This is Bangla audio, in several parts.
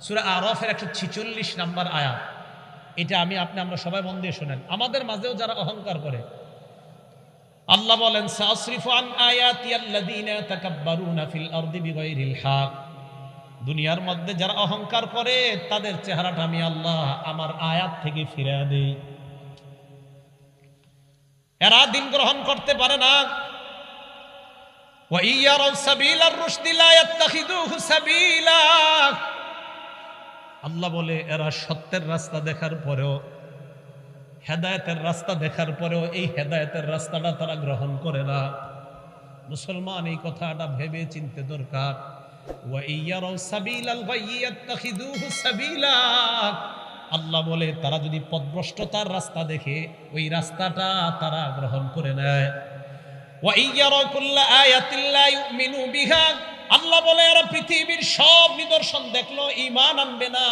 সুরা আরফের একশো ছিচল্লিশ নাম্বার আয়াত। এটা আমি, আপনি, আমরা সবাই মন দিয়ে শোনেন। আমাদের মাঝেও যারা অহংকার করে, আল্লাহ বলেন দুনিয়ার মধ্যে যারা অহংকার করে, তাদের চেহারাটা আমি আল্লাহ আমার আয়াত থেকে ফিরে দেই। এরা দিন গ্রহণ করতে পারে না। ওয়া ইয়ারাউ সাবিলার রুশদি লা সাবিলা। আল্লাহ বলে, এরা সত্যের রাস্তা দেখার পরেও, হেদায়তের রাস্তা দেখার পরেও এই হেদায়তের রাস্তাটা তারা গ্রহণ করে না। মুসলমান এই কথাটা ভেবে চিনতে দরকার। আল্লাহ বলে, তারা যদি পদভ্রষ্টতার রাস্তা দেখে, ওই রাস্তাটা তারা গ্রহণ করে নেয়। আল্লাহ বলে এরা পৃথিবীর সব নিদর্শন দেখল ইমান আনবে না।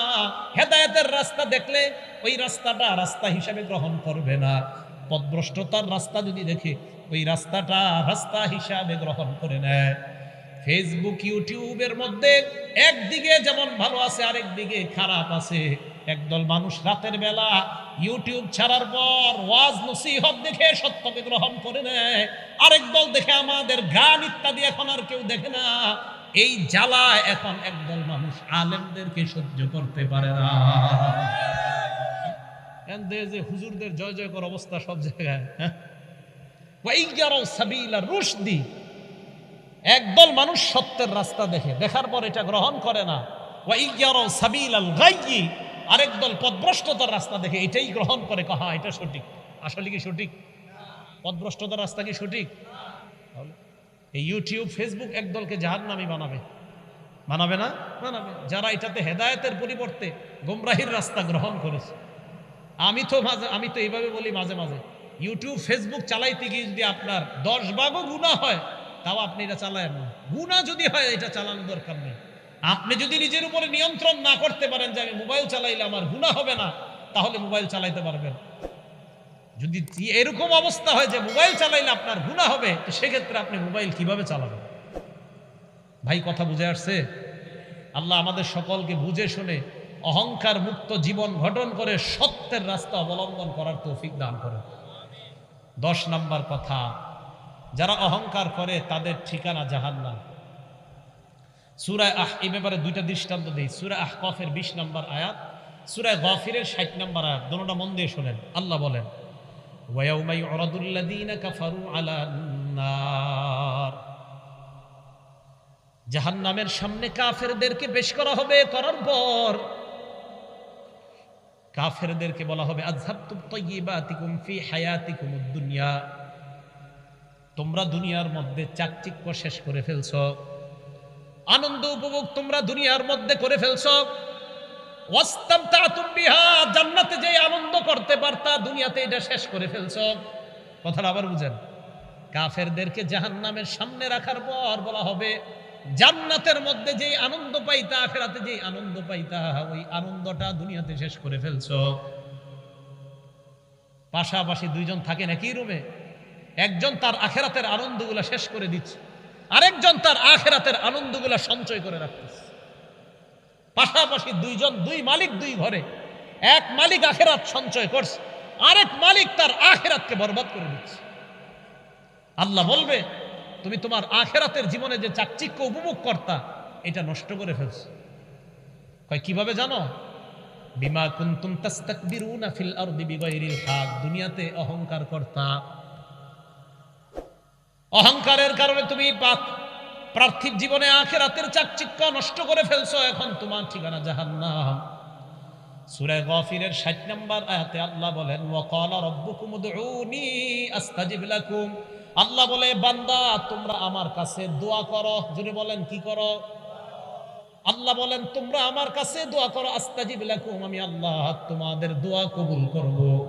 হেদায়তের রাস্তা দেখলে ওই রাস্তাটা রাস্তা হিসাবে গ্রহণ করবে না। পদভ্রষ্টতার রাস্তা যদি দেখে, ওই রাস্তাটা রাস্তা হিসাবে গ্রহণ করে নেয়। ফেসবুক ইউটিউবের মধ্যে একদিকে যেমন ভালো আছে, আরেকদিকে খারাপ আছে। একদল মানুষ রাতের বেলা ইউটিউব ছাড়ার পর ওয়াজ নসিহত দেখে সত্যকে গ্রহণ করে নেয়। আরেক দল দেখে আমাদের গান ইত্যাদি এখন আর কেউ দেখে না। এই জ্বালা এখন একদল মানুষ আলেমদেরকে সহ্য করতে পারে না। যে হুজুরদের জয় জয়কর অবস্থা সব জায়গায় হ্যাঁ? রুশদি। একদল মানুষ সত্যের রাস্তা দেখে, দেখার পর এটা গ্রহণ করে না। ওয়াইয়ারাও সাবিল আল গাইয়ি আরেক দল পথভ্রষ্টতার রাস্তা দেখে এটাই গ্রহণ করে, কহা, এটা সঠিক। আসলে কি সঠিক? পথভ্রষ্টতার রাস্তা কি সঠিক? এই ইউটিউব ফেসবুক একদলকে জাহান্নামী বানাবে। বানাবে না? বানাবে। যারা এটাতে হেদায়েতের পরিবর্তে গোমরাহির রাস্তা গ্রহণ করেছে। আমি তো মাঝে, আমি তো এইভাবে বলি মাঝে মাঝে। ইউটিউব ফেসবুক চালাইতে গিয়ে যদি আপনার দশ ভাগও গুণা হয়, তাও আপনি এটা চালায় না। গুণা যদি হয়, এটা চালানোর দরকার নেই। আপনি যদি নিজের উপরে নিয়ন্ত্রণ না করতে পারেন যে আমি মোবাইল চালাইলে আমার গুণা হবে না, তাহলে মোবাইল চালাইতে পারবেন। যদি এরকম অবস্থা হয় যে মোবাইল চালাইলে আপনার গুণা হবে, তো সেক্ষেত্রে আপনি মোবাইল কীভাবে চালাবেন? ভাই, কথা বুঝে আসছে? আল্লাহ আমাদের সকলকে বুঝে শুনে অহংকার মুক্ত জীবন গঠন করে সত্যের রাস্তা অবলম্বন করার তৌফিক দান করে দশ নাম্বার কথা, যারা অহংকার করে তাদের ঠিকানা জাহান্নাম। সুরায় আহ এ ব্যাপারে দুইটা দৃষ্টান্ত দিই। সুরা আহ কফের বিশ নম্বর আয়াত, সুরায় গফিরের ষাট নম্বর আয়াত। দোনোটা মন দিয়ে শোনেন। আল্লাহ বলেন জাহান নামের সামনে কাফেরদেরকে পেশ করা হবে করার পর কাফেরদেরকে বলা হবে তোমরা দুনিয়ার মধ্যে চাকচিক্য শেষ করে ফেলছ। আনন্দ উপভোগ তোমরা দুনিয়ার মধ্যে করে ফেলছো। জান্নাতে যে আনন্দ করতে পারতা দুনিয়াতে এটা শেষ করে ফেলছো। কথাটা আবার বুঝেন। কাফেরদেরকে জাহান্নামের সামনে রাখার পর বলা হবে, জান্নাতের মধ্যে যেই আনন্দ পাইতা, আখেরাতে যেই আনন্দ পাইতা, ওই আনন্দটা দুনিয়াতে শেষ করে ফেলছো। পাশাপাশি দুইজন থাকেন একই রুমে? একজন তার আখেরাতের আনন্দগুলা শেষ করে দিচ্ছে। আরেকজন তার আখেরাতের আনন্দগুলা সঞ্চয় করে রাখতেছে। পাশাপাশি দুইজন, দুই মালিক দুই ঘরে। এক মালিক আখেরাত সঞ্চয় করছে, আরেক মালিক তার আখেরাতকে বরবাদ করে দিচ্ছে। আল্লাহ বলবে, তুমি তোমার আখেরাতের জীবনে যে চাকচিক্য উপভোগ করতা এটা নষ্ট করে ফেলছো। কয়, কীভাবে জানো? বিমা কুনতুম তাস্তাকবিরুনা ফিল আরদি বিগাইরিল হক। দুনিয়াতে অহংকার করতা অহংকারের কারণে তুমি পা- পার্থিব জীবনে আখেরাতের চাকচিক্য নষ্ট করে ফেলছো, এখন তোমার ঠিকানা জাহান্নাম। সূরা গাফিরের 60 নম্বর আয়াতে আল্লাহ বলেন ওয়াকালা রাব্বুকুম উদউনি আস্তাজিব লাকুম। আল্লাহ বলে, বান্দা, তোমরা আমার কাছে দোয়া করো। যদি বলেন, কি করো? আল্লাহ বলেন, তোমরা আমার কাছে দোয়া করো, আস্তাজিব লাকুম। আমি আল্লাহ তোমাদের দোয়া কবুল করব।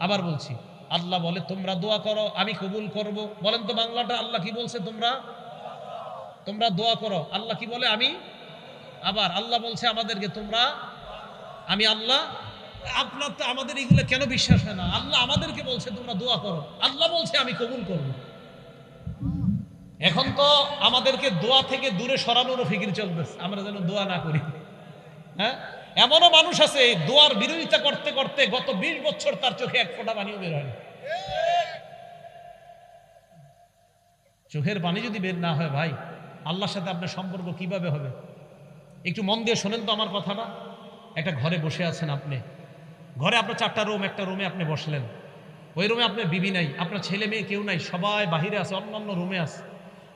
আবার বলছি আল্লাহ বলে, তোমরা দোয়া করো, আমি কবুল করব। বলেন তো বাংলাটা, আল্লাহ কি বলছে তোমরা? তোমরা দোয়া করো, আল্লাহ কি বলে? আমি আবার আল্লাহ বলছে আমাদেরকে, তোমরা আমি আল্লাহ আপনার তো আমাদের এগুলো কেন বিশ্বাস হয় না? আল্লাহ আমাদেরকে বলছে, তোমরা দোয়া করো। আল্লাহ বলছে, আমি কবুল করব। এখন তো আমাদেরকে দোয়া থেকে দূরে সরানোরও ফিকির চলতেছে। আমরা যেন দোয়া না করি। হ্যাঁ? এমনও মানুষ আছে দোয়ার বিরোধিতা করতে করতে গত বিশ বছর তার চোখে এক ফোঁটা পানিও বের হয়নি। চোখের পানি যদি বের না হয় ভাই, আল্লাহর সাথে আপনার সম্পর্ক কীভাবে হবে? একটু মন দিয়ে শোনেন তো আমার কথাটা। একটা ঘরে বসে আছেন আপনি। ঘরে আপনার চারটা রুম, একটা রুমে আপনি বসলেন। ওই রুমে আপনার বিবি নাই, আপনার ছেলে মেয়ে কেউ নাই, সবাই বাহিরে আছে, অন্যান্য রুমে আছে।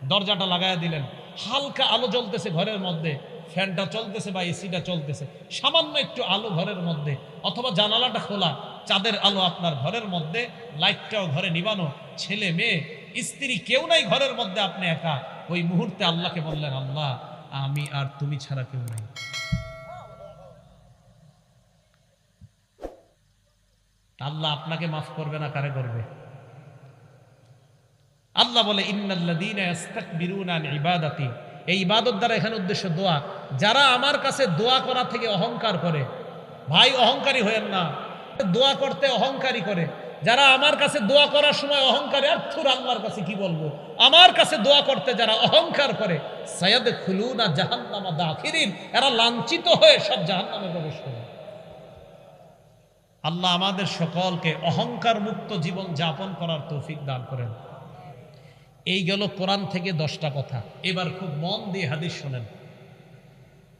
দরজাটা লাগায়া দিলেন। হালকা আলো জ্বলতেছে ঘরের মধ্যে। ফ্যানটা চলতেছে বা এসিটা চলতেছে। সামান্য একটু আলো ঘরের মধ্যে, অথবা জানালাটা খোলা, চাঁদের আলো আপনার ঘরের মধ্যে, লাইটটাও ঘরে নিবানো, ছেলে মেয়ে, স্ত্রী কেউ নাই ঘরের মধ্যে আপনি একা। ওই মুহূর্তে আল্লাহকে বললেন, আল্লাহ, আমি আর তুমি ছাড়া কেউ নাই। আল্লাহ আপনাকে মাফ করবে না, কারে করবে? আল্লাহ বলে আন ইবাদাতি। এই ইবাদত দ্বারা এখানে উদ্দেশ্য দোয়া। যারা আমার কাছে দোয়া করা থেকে অহংকার করে, ভাই অহংকারী হয়েন না, দোয়া করতে অহংকারী করে। যারা আমার কাছে দোয়া করার সময় অহংকারী, আর থুর আল্লাহর কাছে কি বলব? আমার কাছে দোয়া করতে যারা অহংকার করে সায়াদ খুলুনা জাহান্নামা দাখিরিন, এরা লাঞ্ছিত হয়ে সব জাহান্নামে প্রবেশ করে। আল্লাহ আমাদের সকলকে অহংকার মুক্ত জীবন যাপন করার তৌফিক দান করেন। এই গেল কোরআন থেকে দশটা কথা এবার খুব মন দিয়ে হাদিস শোনেন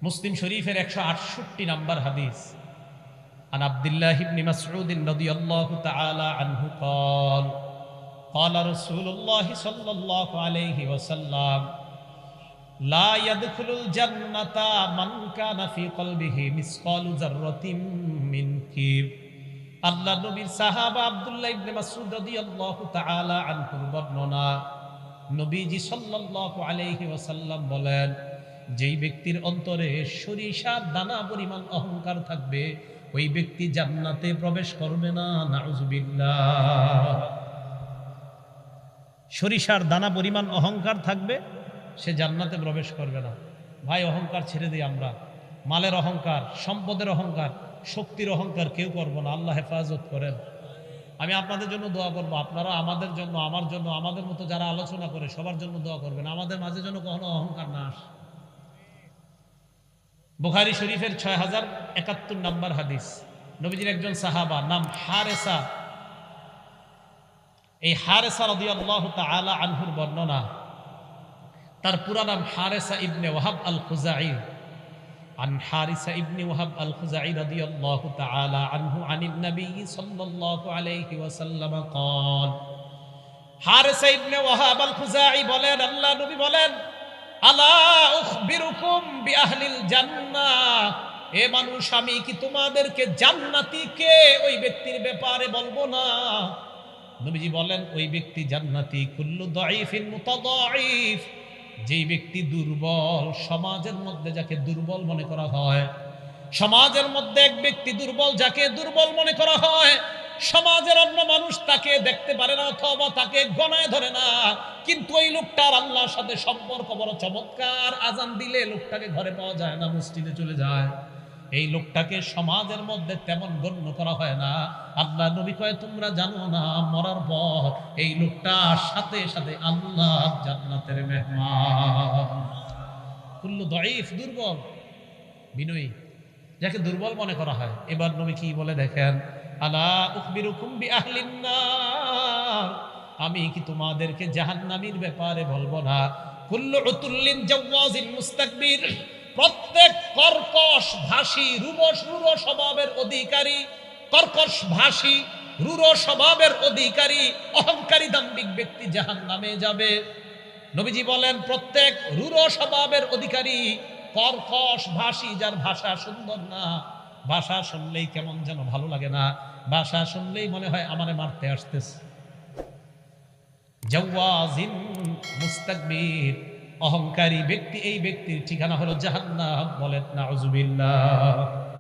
মুসলিম শরীফের একশো আটষট্টি নাম্বার হাদিস عن عبد الله بن مسعود رضي الله تعالى عنه قال قال رسول الله صلى الله عليه وسلم لا يدخل الجنة من كان في قلبه مثقال ذرة من كبر আল্লাহ নবীর সাহাবা আব্দুল্লাহ ইবনে মাসউদ রাদিয়াল্লাহু তাআলা আনহুর বর্ণনা নবীজি সাল্লাল্লাহু আলাইহি ওয়াসাল্লাম বলেন, যেই ব্যক্তির অন্তরে সরিষার দানা পরিমাণ অহংকার থাকবে, ওই ব্যক্তি জান্নাতে প্রবেশ করবে না। নাউজুবিল্লাহ। সরিষার দানা পরিমাণ অহংকার থাকবে, সে জান্নাতে প্রবেশ করবে না। ভাই, অহংকার ছেড়ে দিই আমরা। মালের অহংকার, সম্পদের অহংকার, শক্তির অহংকার কেউ করব না। আল্লাহ হেফাজত করেন। আমি আপনাদের জন্য দোয়া করব। আপনারা আমাদের জন্য, আমার জন্য, আমাদের মতো যারা আলোচনা করে সবার জন্য দোয়া করবেন। আমাদের মাঝে জন্য কখনো অহংকার না আসে। বুখারি শরীফের ছয় হাজার একাত্তর নম্বর হাদিস। নবীজির একজন সাহাবা, নাম হারেসা। এই হারেসা রদি আল্লাহ তালা আনহুর বর্ণনা। তার পুরা নাম হারেসা ইবনে ওয়াহাব আল খুজাই عن حارثة ابن وهب الخزاعي رضي الله تعالى عنه عن النبي صلى الله عليه وسلم قال حارثة ابن وهب الخزاعي বলেন আল্লাহ নবী বলেন আলা উখবিরুকুম বিআহলিল জান্নাহ এ মানুষ আমি কি তোমাদেরকে জান্নাতি কে ওই ব্যক্তির ব্যাপারে বলবো না নবীজি বলেন ওই ব্যক্তি জান্নাতি কুল্লু দাইফিন মুতাদাইফ যেই ব্যক্তি দুর্বল, সমাজের মধ্যে যাকে দুর্বল মনে করা হয়, সমাজের মধ্যে এক ব্যক্তি দুর্বল যাকে দুর্বল মনে করা হয়, সমাজের অন্য মানুষ তাকে দেখতে পারে না অথবা তাকে গণায় ধরে না। কিন্তু ওই লোকটার আল্লাহর সাথে সম্পর্ক বড় চমৎকার। আজান দিলে লোকটাকে ঘরে পাওয়া যায় না, মসজিদে চলে যায়। এই লোকটাকে সমাজের মধ্যে তেমন গণ্য করা হয় না। আল্লাহ নবী কয়, তোমরা জানো না, মরার পর এই লোকটার সাথে সাথে আল্লাহ জান্নাতের মেহমান। কুল্লু দুর্বল, বিনয়ী, যাকে দুর্বল মনে করা হয়। এবার নবী কি বলে দেখেন, আলা নার? আমি কি তোমাদেরকে জাহান্নামীর ব্যাপারে বলব না। কুল্লু উতুল্লিন জাওয়াজিন মুস্তাকবির। প্রত্যেক কর্কশ ভাষী রুবস রুর স্বভাবের অধিকারী, কর্কশ ভাষী রুর স্বভাবের অধিকারী, অহংকারী দাম্বিক ব্যক্তি জাহান নামে যাবে। নবীজি বলেন, প্রত্যেক রুর স্বভাবের অধিকারী কর্কশ ভাষী, যার ভাষা সুন্দর না, ভাষা শুনলেই কেমন যেন ভালো লাগে না, ভাষা শুনলেই মনে হয় আমারে মারতে আসতেছে। জাওয়াজিন মুস্তাকবির অহংকারী ব্যক্তি এই ব্যক্তির ঠিকানা হলো জাহান্নাম বলেন নাউজুবিল্লাহ।